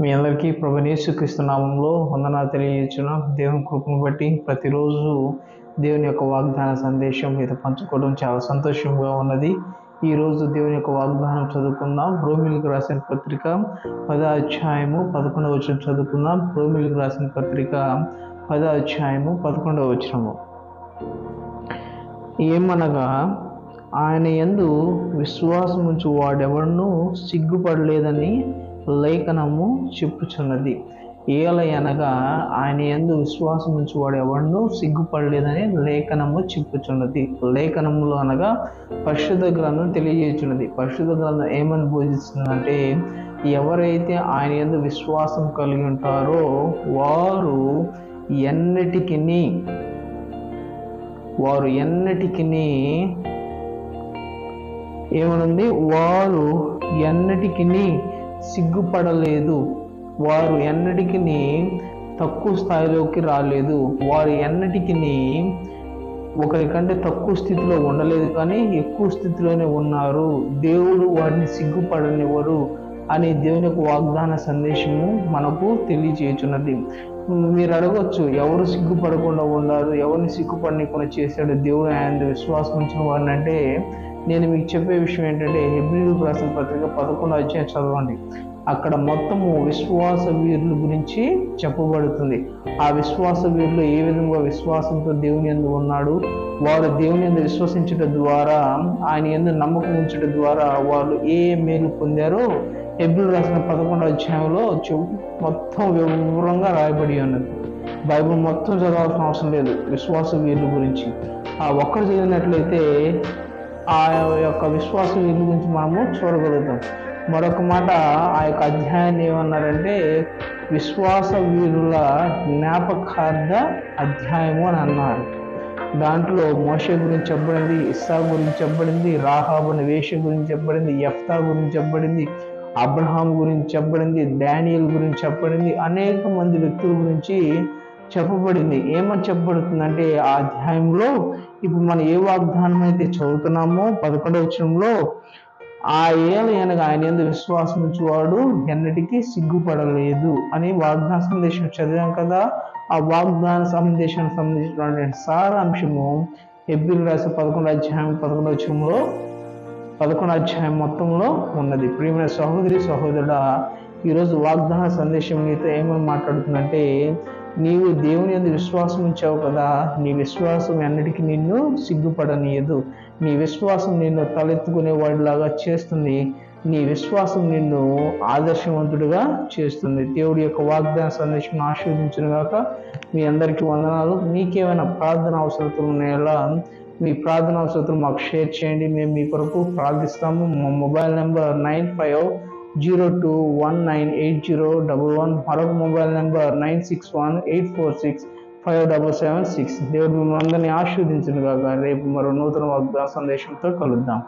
మీ అందరికీ ప్రభు నామంలో వందనాలు తెలియజేస్తున్నాం. దేవుని కృపను బట్టి ప్రతిరోజు దేవుని యొక్క వాగ్దాన సందేశం మీద పంచుకోవడం చాలా సంతోషంగా ఉన్నది. ఈరోజు దేవుని యొక్క వాగ్దానం చదువుకుందాం. రోమిలకు రాసిన పత్రిక పద అధ్యాయము పదకొండవ వచనం చదువుకుందాం. రోమిలకు రాసిన పత్రిక పద అధ్యాయము పదకొండవ వచనము. ఏమనగా ఆయన యందు విశ్వాసం ఉంచు వాడెవడను సిగ్గుపడలేదని లేఖనము చెప్పుచున్నది. ఏలయనగా ఆయన ఎందు విశ్వాసం ఉంచు వాడు ఎవడను సిగ్గుపడలేదని లేఖనము చెప్పుచున్నది. లేఖనములు అనగా పరిశుద్ధ గ్రంథం తెలియజేస్తున్నది పరిశుద్ధ గ్రంథం ఏమని బోధిస్తుందంటే ఎవరైతే ఆయన యందు విశ్వాసం కలిగి ఉంటారో వారు ఎన్నటికి వారు ఎన్నటికి ఏమనుంది? వారు ఎన్నటికి సిగ్గుపడలేదు. వారు ఎన్నటికీ తక్కువ స్థాయిలోకి రాలేదు. వారు ఎన్నటికీ ఒకరి కంటే తక్కువ స్థితిలో ఉండలేదు కానీ ఎక్కువ స్థితిలోనే ఉన్నారు. దేవుడు వారిని సిగ్గుపడనివ్వరు. అని దేవుని యొక్క వాగ్దాన సందేశము మనకు తెలియచేయుచున్నది. మీరు అడగవచ్చు ఎవరు సిగ్గుపడకుండా ఉన్నారు ఎవరిని సిగ్గుపడనీయకుండా చేశాడు దేవుడు ఆయన విశ్వాసం ఉంచిన వారిని అంటే నేను మీకు చెప్పే విషయం ఏంటంటే హెబ్రిల్ రాసిన పత్రిక పదకొండు అధ్యాయం చదవండి. అక్కడ మొత్తము విశ్వాస వీరుల గురించి చెప్పబడుతుంది. ఆ విశ్వాస వీరులు ఏ విధంగా విశ్వాసంతో దేవుని ఎందు ఉన్నాడు? వారు దేవుని ఎందు విశ్వసించడం ద్వారా ఆయన ఎందు నమ్మకం ఉంచడం ద్వారా వాళ్ళు ఏ మేలు పొందారో ఎబ్రిల్ రాసిన పదకొండు అధ్యాయంలో మొత్తం వివరంగా రాయబడి ఉన్నది. బైబిల్ మొత్తం చదవాల్సిన అవసరం లేదు విశ్వాస వీరుల గురించి. ఆ ఒక్కరు చదివినట్లయితే ఆ యొక్క విశ్వాస వీరుల గురించి మనము చూడగలుగుతాం. మరొక మాట ఆ యొక్క అధ్యాయాన్ని ఏమన్నారంటే విశ్వాస వీరుల జ్ఞాపకార్థ అధ్యాయము అని అన్నారు. దాంట్లో మోష గురించి చెప్పబడింది ఇస్సా గురించి చెప్పబడింది రాహాబుని వేష గురించి చెప్పబడింది ఎఫ్తా గురించి చెప్పబడింది అబ్రహాం గురించి చెప్పబడింది డానియల్ గురించి చెప్పబడింది అనేక మంది వ్యక్తుల గురించి చెప్పబడింది. ఏమని చెప్పబడుతుందంటే ఆ అధ్యాయంలో ఇప్పుడు మనం ఏ వాగ్దానం అయితే చదువుతున్నామో పదకొండవ వచనంలో ఆ ఏళ్ళ అనగా ఆయన ఎందు విశ్వాసం వాడు ఎన్నటికీ సిగ్గుపడలేదు అని వాగ్దాన సందేశం చదివాం కదా. ఆ వాగ్దాన సందేశానికి సంబంధించినటువంటి సారాంశము ఎబ్బిల్ రాసి పదకొండు అధ్యాయం పదకొండు వచ్చంలో పదకొండు అధ్యాయం మొత్తంలో ఉన్నది. ప్రియమైన సహోదరి సహోదరుడ ఈరోజు వాగ్దాన సందేశం నీతో ఏమని మాట్లాడుతుందంటే నీవు దేవుని అందు విశ్వాసం ఉంచావు కదా నీ విశ్వాసం ఎన్నటికీ నిన్ను సిగ్గుపడనీయదు. నీ విశ్వాసం నిన్ను తలెత్తుకునే వాడిలాగా చేస్తుంది. నీ విశ్వాసం నిన్ను ఆదర్శవంతుడిగా చేస్తుంది. దేవుడి యొక్క వాగ్దాన సందేశం ఆశీర్వదించిన గాక మీ అందరికీ వందనాలు. మీకేమైనా ప్రార్థన అవసరతలు ఉన్నాయలా మీ ప్రార్థన అవసరతలు మాకు షేర్ చేయండి. మేము మీ కొరకు ప్రార్థిస్తాము. మా mobile number nine five zero two one nine eight zero double one మరొక mobile number nine six one eight four six five double seven six దేవుడు మిమ్మల్ని అందరినీ ఆశీర్వదించిన కాక రేపు మరో నూతన వాగ్దా సందేశంతో కలుద్దాం.